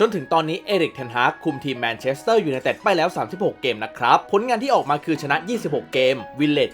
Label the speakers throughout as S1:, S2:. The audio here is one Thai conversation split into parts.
S1: จนถึงตอนนี้เอริกเทนฮากคุมทีมแมนเชสเตอร์ยูไนเต็ดไปแล้ว 36 เกมนะครับ ผลงานที่ออกมาคือชนะ 26 เกม วินเลต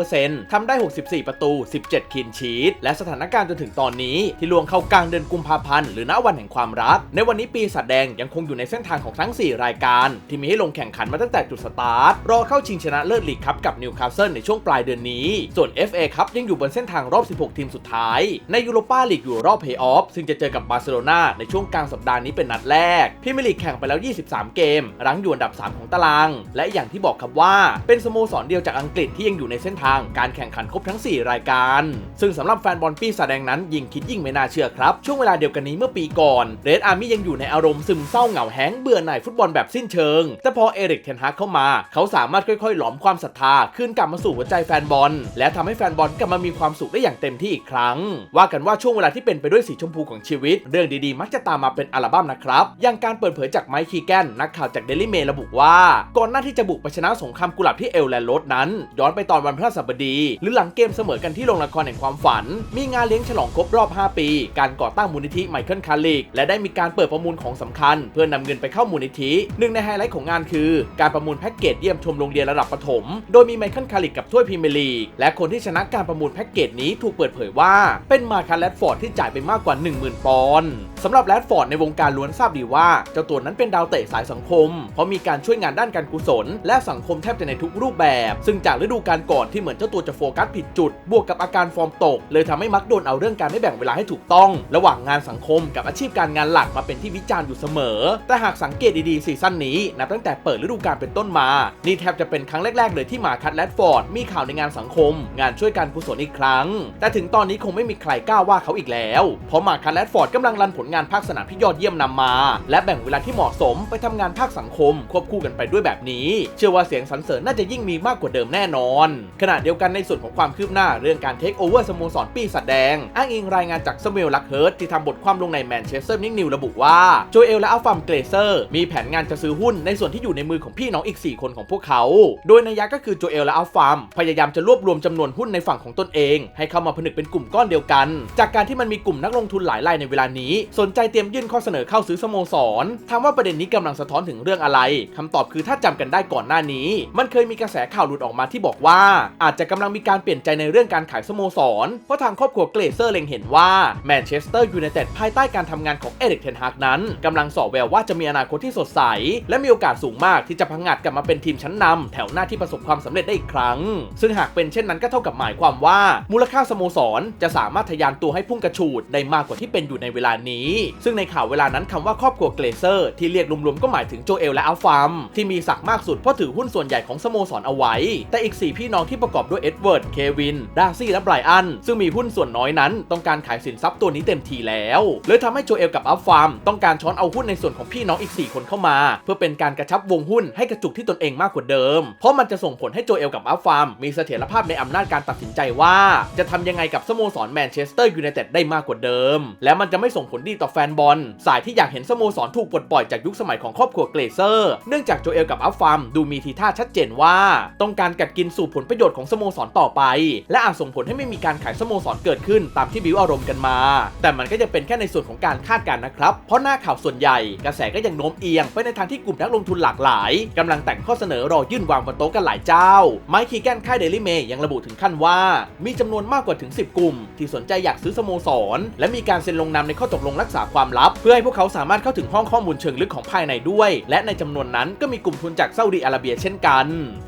S1: 72%ทำได้ 64 ประตู 17 คินชีตและสถานการณ์จนถึงตอนนี้ที่ลวงเข้ากลางเดือนกุมภาพันธ์หรือณวันแห่งความรัก ในวันนี้ปีศาจแดงยังคงอยู่ในเส้นทางของทั้ง 4 รายการ ที่มีให้ลงแข่งขันมาตั้งแต่จุดสตาร์ทรอเข้าชิงชนะเลิศลีกครับกับนิวคาสเซิลในช่วงปลายเดือนนี้ ส่วน FA ครับยังอยู่บนเส้นทางรอบ 16 ทีมสุดท้าย ในยูโรปาลีกอยู่รอบเพย์ออฟซึ่งจะเจอกับบาร์เซโลนาในช่วงกลางสัปดาห์นี้เป็นนัดแรกพรีเมียร์ลีกแข่งไปแล้ว 23 เกม รั้งอยู่อันดับ 3 ของตาราง และอย่างที่บอกครับว่าเป็นสโมสรเดียวจากอังกฤษที่ยังอยู่ในเส้นทางการแข่งขันครบทั้ง 4 รายการ ซึ่งสำหรับแฟนบอลปีศาจแดงนั้น ยิ่งคิดยิ่งไม่น่าเชื่อครับ ช่วงเวลาเดียวกันนี้เมื่อปีก่อนเรดอาร์มี่ยังอยู่ในอารมณ์ซึมเศร้าเหงาแห้งเบื่อหน่ายฟุตบอลแบบสิ้นเชิง แต่พอเอริกเทนฮากเข้ามา เขาสามารถค่อยๆ หลอมความศรัทธาขึ้นกลับมาสู่หัวใจแฟนบอล และทำให้แฟนบอลกลับมามีความสุขได้อย่างเต็มที่อีกครั้ง ว่ากันว่าช่วงเวลาที่เป็นไปด้วยสีชมพูของชีวิต เรื่องดีๆ มักจะตามมาเป็นอัลบั้มนะครับอย่างการเปิดเผยจากไมค์คีแกนนักข่าวจากเดลิเมระบุว่า ก่อนหน้าที่จะบุกไปชนะสงครามกุหลาบที่เอลแลนด์โรดนั้น ย้อนไปตอนวันพฤหัสบดี หรือหลังเกมเสมอกันที่โรงละครแห่งความฝัน มีงานเลี้ยงฉลองครบรอบ 5 ปี การก่อตั้งมูลนิธิไมเคิลคาริกและได้มีการเปิดประมูลของสำคัญ เพื่อนำเงินไปเข้ามูลนิธิหนึ่งในไฮไลท์ของงานคือ การประมูลแพ็กเกจเยี่ยมชมโรงเรียนระดับประถม โดยมีไมเคิลคาริกกับถ้วยพรีเมียร์ลีกและคนที่ชนะการประมูลแพ็กเกจนี้ถูกเปิดเผยว่า เป็นมาคาร์แรดฟอร์ดที่จ่ายไปมากกว่า 10,000 ปอนด์สำหรับแรดฟอร์ดในวงการล้วนทราบดีว่าเจ้าตัวนั้นเป็นดาวเตะสายสังคม เพราะมีการช่วยงานด้านการกุศล และสังคมแทบจะในทุกรูปแบบ ซึ่งจากฤดูกาลก่อนที่เหมือนเจ้าตัวจะโฟกัสผิดจุด บวกกับอาการฟอร์มตก เลยทำให้มักโดนเอาเรื่องการไม่แบ่งเวลาให้ถูกต้อง ระหว่างงานสังคมกับอาชีพการงานหลักมาเป็นที่วิจารณ์อยู่เสมอ แต่หากสังเกตดีๆซีซั่นนี้นับตั้งแต่เปิดฤดูกาลเป็นต้นมา นี่แทบจะเป็นครั้งแรก ๆ เลยที่มาคัดแรดฟอร์ดมีข่าวในงานสังคม งานช่วยการกุศลอีกครั้ง แต่ถึงตอนนี้คงไม่มีใครกล้าว่าเขาอีกแล้ว เพราะมาคัดแรดฟอร์ดกำลังรันผลงานภาคสนามที่ยอดเยี่ยมนำมาและแบ่งเวลาที่เหมาะสมไปทำงานภาคสังคม ควบคู่กันไปด้วยแบบนี้ เชื่อว่าเสียงสรรเสริญน่าจะยิ่งมีมากกว่าเดิมแน่นอน ขณะเดียวกันในส่วนของความคืบหน้าเรื่องการเทคโอเวอร์สโมสรปีศาจแดง อ้างอิงรายงานจากสมิลลักเฮิร์ตที่ทำบทความลงในแมนเชสเตอร์นิกนิวระบุว่าโจเอลและอัลฟามเกรเซอร์มีแผนงานจะซื้อหุ้นในส่วนที่อยู่ในมือของพี่น้องอีก 4 คนของพวกเขา โดยนัยยะก็คือโจเอลและอัลฟามพยายามจะรวบรวมจำนวนหุ้นในฝั่งของตนเอง ให้เข้ามาผนึกเป็นกลุ่มก้อนเดียวกัน จากการที่มันมีกลุ่มนักลงทุนหลายรายในเวลานี้ สนใจเตรียมยื่นข้อเสนอเข้าซื้อสโมสรถามว่าประเด็นนี้กำลังสะท้อนถึงเรื่องอะไรคำตอบคือถ้าจำกันได้ก่อนหน้านี้ มันเคยมีกระแสข่าวหลุดออกมาที่บอกว่า อาจจะกำลังมีการเปลี่ยนใจในเรื่องการขายสโมสร เพราะทางครอบครัวเกรเซอร์เล็งเห็นว่าแมนเชสเตอร์ยูไนเต็ดภายใต้การทำงานของเอริกเทนฮากนั้นกำลังสอแววว่าจะมีอนาคตที่สดใส และมีโอกาสสูงมากที่จะพังงาดกลับมาเป็นทีมชั้นนำแถวหน้าที่ประสบความสำเร็จได้อีกครั้ง ซึ่งหากเป็นเช่นนั้นก็เท่ากับหมายความว่ามูลค่าสโมสรจะสามารถทะยานตัวให้พุ่งกระฉูดได้มากกว่าที่เป็นอยู่ในเวลานี้ ซึ่งในข่าวเวลานั้นคำว่าครอบครัวเกรเซอร์ที่เรียกรวมๆก็หมายถึงโจเอลและอัลฟามที่มีศักดิ์มากสุดเพราะถือหุ้นส่วนใหญ่ของสโมสรเอาไว้ แต่อีก 4 พี่น้องที่ประกอบด้วยเอ็ดเวิร์ด เควิน ดาร์ซี่ และไบรอัน ซึ่งมีหุ้นส่วนน้อยนั้น ต้องการขายสินทรัพย์ตัวนี้เต็มทีแล้วเลยทำให้โจเอลกับอัลฟามต้องการช้อนเอาหุ้นในส่วนของพี่น้องอีก 4 คนเข้ามา เพื่อเป็นการกระชับวงหุ้นให้กระจุกที่ตนเองมากกว่าเดิม เพราะมันจะส่งผลให้โจเอลกับอัลฟามมีเสถียรภาพในอำนาจการตัดสินใจว่า จะทำยังไงกับสโมสรแมนเชสเตอร์ยูไนเต็ดได้มากกว่าเดิม และมันจะไม่ส่งผลดีต่อแฟนบอลสายที่อยากเห็นสโมสรถูกปลดปล่อยจากยุคสมัยของครอบครัวเกรเซอร์เนื่องจากโจเอลกับอัลฟามดูมีทีท่าชัดเจนว่า ต้องการกัดกินสู่ผลประโยชน์ของสโมสรต่อไป และอาจส่งผลให้ไม่มีการขายสโมสรเกิดขึ้นตามที่บิวอารมณ์กันมา แต่มันก็จะเป็นแค่ในส่วนของการคาดการณ์นะครับ เพราะหน้าข่าวส่วนใหญ่กระแสก็ยังโน้มเอียงไปในทางที่กลุ่มนักลงทุนหลากหลายกำลังแต่งข้อเสนอรอยื่นวางบนโต๊ะกันหลายเจ้า ไมค์คีแกนค่ายเดลี่เมย์ยังระบุถึงขั้นว่า มีจำนวนมากกว่าถึง 10 กลุ่ม ที่สนใจอยากซื้อสโมสร และมีการเซ็นลงนามในข้อตกลงรักษาความลับ เพื่อให้พวกเขาสามารถเข้าถึงห้องข้อมูลเชิงลึกของภายในด้วย และในจำนวนนั้นก็มีกลุ่มทุนจากซาอุดิอาระเบียเช่นกัน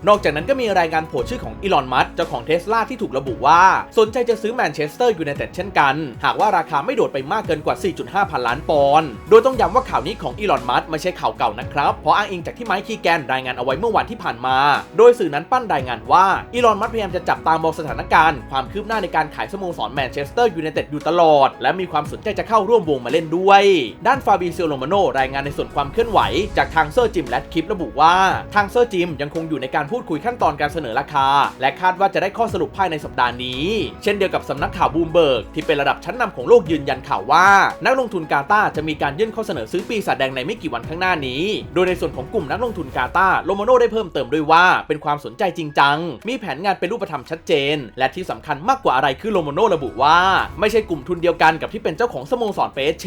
S1: นอกจากนั้นก็มีรายงานโผล่ชื่อของอีลอน มัสก์เจ้าของเทสลาที่ถูกระบุว่า สนใจจะซื้อแมนเชสเตอร์ยูไนเต็ดเช่นกัน หากว่าราคาไม่โดดไปมากเกินกว่า 4.5 พันล้านปอนด์โดยต้องย้ำว่าข่าวนี้ของอีลอน มัสก์ไม่ใช่ข่าวเก่านะครับ เพราะอ้างอิงจากที่ไมค์คีแกนรายงานเอาไว้เมื่อวันที่ผ่านมา โดยสื่อนั้นปั้นรายงานว่าอีลอน มัสก์พยายามจะจับตามองสถานการณ์ ความคืบหน้าในการขายสโมสรแมนเชสเตอร์ยูไนเต็ดอยู่ตลอด และมีความสนใจจะเข้าร่วมวงมาเล่นด้วย ด้านฟาบิเซโลโมโนรายงานในส่วนความเคลื่อนไหว จากทางเซอร์จิมและคลิประบุว่า ทางเซอร์จิมยังคงอยู่ในการพูดคุยขั้นตอนการเสนอราคา และคาดว่าจะได้ข้อสรุปภายในสัปดาห์นี้ เช่นเดียวกับสำนักข่าวบูมเบิร์กที่เป็นระดับชั้นนำของโลกยืนยันข่าวว่า นักลงทุนกาตาร์จะมีการยื่นข้อเสนอซื้อปีศาจแดงในไม่กี่วันข้างหน้านี้ โดยในส่วนของกลุ่มนักลงทุนกาตาร์โลโมโนได้เพิ่มเติมด้วยว่า เป็นความสนใจจริงจัง มีแผนงานเป็นรูปธรรมชัดเจน และที่สำคัญมากกว่าอะไรคือโลโมโนระบุว่า ไม่ใช่กลุ่มทุนเดียวกันกับที่เป็นเจ้าของสโมสรเปเช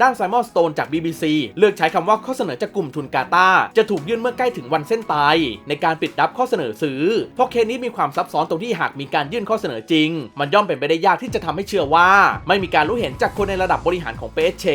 S1: ด้านไซมอนสโตนจาก BBC เลือกใช้คำว่าข้อเสนอจากกลุ่มทุนกาตาจะถูกยื่นเมื่อใกล้ถึงวันเส้นตายในการปิดรับข้อเสนอซื้อ เพราะเคสนี้มีความซับซ้อนตรงที่หากมีการยื่นข้อเสนอจริง มันย่อมเป็นไปได้ยากที่จะทำให้เชื่อว่า ไม่มีการรู้เห็นจากคนในระดับบริหารของเปเช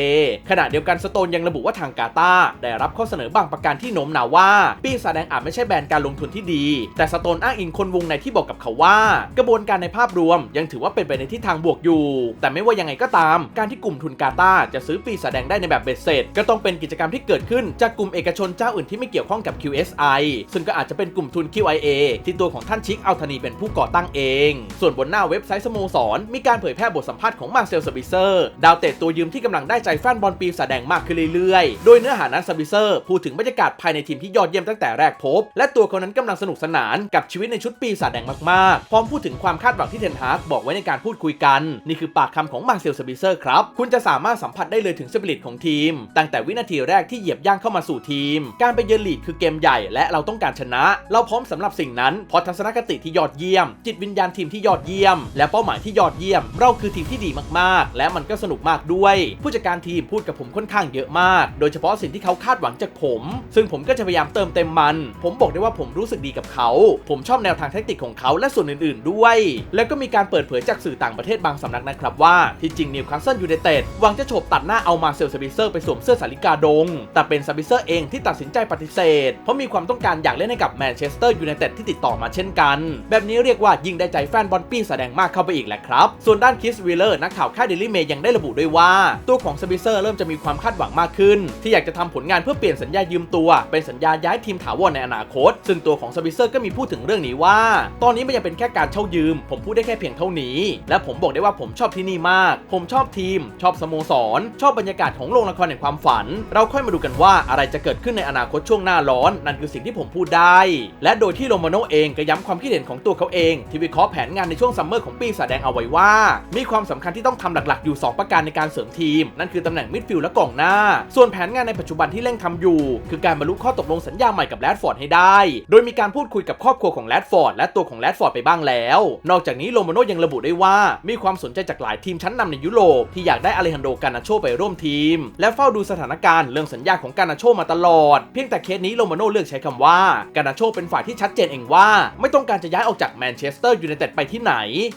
S1: ขณะเดียวกันสโตนยังระบุว่าทางกาตาได้รับข้อเสนอบางประการที่โน้มน้าวว่า ปีศาจแดงอาจไม่ใช่แบรนด์การลงทุนที่ดี แต่สโตนอ้างอิงคนวงในที่บอกกับเขาว่า กระบวนการในภาพรวมยังถือว่าเป็นไปในทิศทางบวกอยู่ แต่ไม่ว่ายังไงก็ตาม การที่กลุ่มทุนกาตาจะซื้อปีศาจแดงได้ในแบบเบ็ดเสร็จ ก็ต้องเป็นกิจกรรมที่เกิดขึ้นจากกลุ่มเอกชนเจ้าอื่นที่ไม่เกี่ยวข้องกับ QSI ซึ่งก็อาจจะเป็นกลุ่มทุน QIA ที่ตัวของท่านชิคอัลธานีเป็นผู้ก่อตั้งเอง ส่วนบนหน้าเว็บไซต์สโมสร มีการเผยแพร่บทสัมภาษณ์ของมาเซลสบิเซอร์ ดาวเตะตัวยืมที่กำลังได้ใจแฟนบอลปีศาจแดงมากขึ้นเรื่อยๆ โดยเนื้อหานั้นสบิเซอร์พูดถึงบรรยากาศภายในทีมที่ยอดเยี่ยมตั้งแต่แรกพบ และตัวเขานั้นกำลังสนุกสนานกับชีวิตในชุดปีศาจแดงมากๆ พร้อมพูดถึงความคาดหวังที่เทนฮากบอกไว้ในการพูดคุยกัน นี่คือปากคำของมาเซลสบิเซอร์ครับ คุณจะสามารถสัมผัสได้เลยถึงสปิริตของทีม ตั้งแต่วินาทีแรกที่เหยียบย่างเข้ามาสู่ทีม การไปเยือนลีดคือเกมใหญ่และเราต้องการชนะ เราพร้อมสำหรับสิ่งนั้นเพราะทัศนคติที่ยอดเยี่ยม จิตวิญญาณทีมที่ยอดเยี่ยม และเป้าหมายที่ยอดเยี่ยม เราคือทีมที่ดีมากๆ และมันก็สนุกมากด้วย ผู้จัดการทีมพูดกับผมค่อนข้างเยอะมาก โดยเฉพาะสิ่งที่เขาคาดหวังจากผม ซึ่งผมก็จะพยายามเติมเต็มมัน ผมบอกได้ว่าผมรู้สึกดีกับเขา ผมชอบแนวทางแทคติกของเขาและส่วนอื่นๆ ด้วย แล้วก็มีการเปิดเผยจากสื่อต่างประเทศบางสำนักนะครับว่าที่จริงนิวคาสเซิลยูไนเต็ดหวังจะโฉบตัดหน้าเอามาเซลซบิเซอร์ไปสวมเสื้อสาลิกาดง แต่เป็นซาบิเซอร์เองที่ตัดสินใจปฏิเสธ เพราะมีความต้องการอยากเล่นให้กับแมนเชสเตอร์ยูไนเต็ดที่ติดต่อมาเช่นกัน แบบนี้เรียกว่ายิงได้ใจแฟนบอลปี้แสดงมากเข้าไปอีกแหละครับ ส่วนด้านคิสวิลเลอร์นักข่าวค่ายเดลี่เมย์ยังได้ระบุด้วยว่า ตัวของซาบิเซอร์เริ่มจะมีความคาดหวังมากขึ้น ที่อยากจะทำผลงานเพื่อเปลี่ยนสัญญายืมตัว เป็นสัญญาย้ายทีมถาวรในอนาคต ซึ่งตัวของซาบิเซอร์ก็มีพูดถึงเรื่องนี้ว่า ตอนนี้มันยังเป็นแค่การเช่ายืม ผมพูดได้แค่เพียงเท่านี้ และผมบอกได้ว่าผมชอบที่นี่มาก ผมชอบทีม ชอบสโมสร ชอบบรรยากาศของโรงละครแห่งความฝัน เราค่อยมาดูกันว่าอะไรจะเกิดขึ้นในอนาคตช่วงหน้าร้อน นั่นคือสิ่งที่ผมพูดได้ และโดยที่โรมาโนเองก็ย้ำความคิดเห็นของตัวเขาเองที่วิเคราะห์แผนงานในช่วงซัมเมอร์ของปีศาจแดงเอาไว้ว่า มีความสำคัญที่ต้องทำหลักๆ อยู่ 2 ประการในการเสริมทีม นั่นคือตำแหน่งมิดฟิลด์และกองหน้า ส่วนแผนงานในปัจจุบันที่เร่งทำอยู่ คือการบรรลุข้อตกลงสัญญาใหม่กับแรดฟอร์ดให้ได้ โดยมีการพูดคุยกับครอบครัวของแรดฟอร์ดและตัวของแรดฟอร์ดไปบ้างแล้ว นอกจากนี้โรมาโนยังระบุได้ว่า มีความสนใจจากหลายทีมชั้นนำในยุโรปที่อยากได้อเลฮันโดกานาโชไปร่วมทีมและเฝ้าดูสถานการณ์เรื่องสัญญาของกานาโชมาตลอด เพียงแต่เคสนี้โรมาโน่เลือกใช้คำว่ากานาโชเป็นฝ่ายที่ชัดเจนเองว่า ไม่ต้องการจะย้ายออกจากแมนเชสเตอร์ยูไนเต็ดไปที่ไหน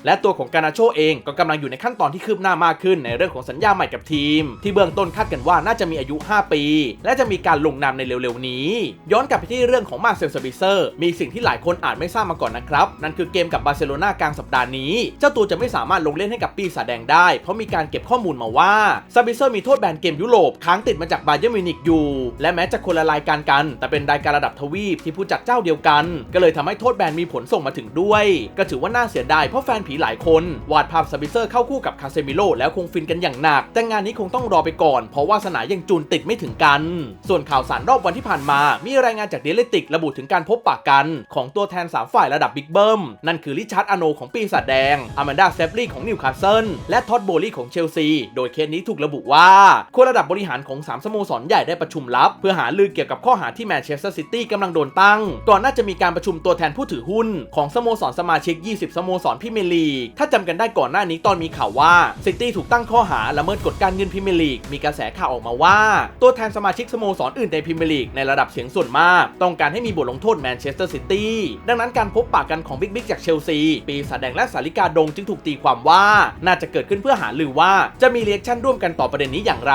S1: และตัวของกานาโชเองก็กำลังอยู่ในขั้นตอนที่คืบหน้ามากขึ้นในเรื่องของสัญญาใหม่กับทีม ที่เบื้องต้นคาดกันว่าน่าจะมีอายุ 5 ปี และจะมีการลงนามในเร็วๆนี้ ย้อนกลับไปที่เรื่องของมาเซลซบิเซอร์มีสิ่งที่หลายคนอาจไม่ทราบมาก่อนนะครับนั่นคือเกมกับบาร์เซโลนากลางสัปดาห์นี้ เจ้าตัวจะไม่สามารถลงเล่นให้กับปีศาจแดงได้ เพราะมีการเก็บข้อมูลมาว่าซาบิเซอร์มีโทษแบนเกมยุุโรปค้างติดมาจากบาเยอร์มิวนิกอยู่ และแม้จะคนละรายการกัน แต่เป็นรายการระดับทวีปที่ผู้จัดเจ้าเดียวกัน ก็เลยทำให้โทษแบนมีผลส่งมาถึงด้วย ก็ถือว่าน่าเสียดายเพราะแฟนผีหลายคน วาดภาพซาบิเซอร์เข้าคู่กับคาเซมิโลแล้วคงฟินกันอย่างหนัก แต่งานนี้คงต้องรอไปก่อน เพราะว่าสนายังจูนติดไม่ถึงกัน ส่วนข่าวสารรอบวันที่ผ่านมา มีรายงานจากเดลิติกระบุถึงการพบปากกัน ของตัวแทน3ฝ่ายระดับบิ๊กเบิ้มนั่นคือริชาร์ดอโนของปีศาจแดงอาแมนดาเซฟลี่ของนิวคาสเซิลและท็อดโบลี่ของเชลซี โดยเคสนี้ถูกระบุว่าคนระดับบริหารของ 3 สโมสรใหญ่ได้ประชุมลับ เพื่อหาลือเกี่ยวกับข้อหาที่แมนเชสเตอร์ซิตี้กำลังโดนตั้ง ก่อนน่าจะมีการประชุมตัวแทนผู้ถือหุ้น ของสโมสรสมาชิก 20 สโมสรพรีเมลีกถ้าจำกันได้ก่อนหน้านี้ตอนมีข่าวว่าซิตี้ถูกตั้งข้อหาละเมิดกฎการเงินพรีเมลีกมีกระแสข่าวออกมาว่า ตัวแทนสมาชิกสโมสรอื่นในพรีเมลีกในระดับเสียงส่วนมาก ต้องการให้มีบทลงโทษแมนเชสเตอร์ซิตี้ดังนั้นการพบปากกันของบิ๊กบิ๊กจากเชลซีปีศาจแดงและสาลิกาดงจึงถูกตีความว่า น่าจะเกิดขึ้นเพื่อหาลือว่าจะมีเรียกชั่นร่วมกันต่อประเด็นนี้อย่างไร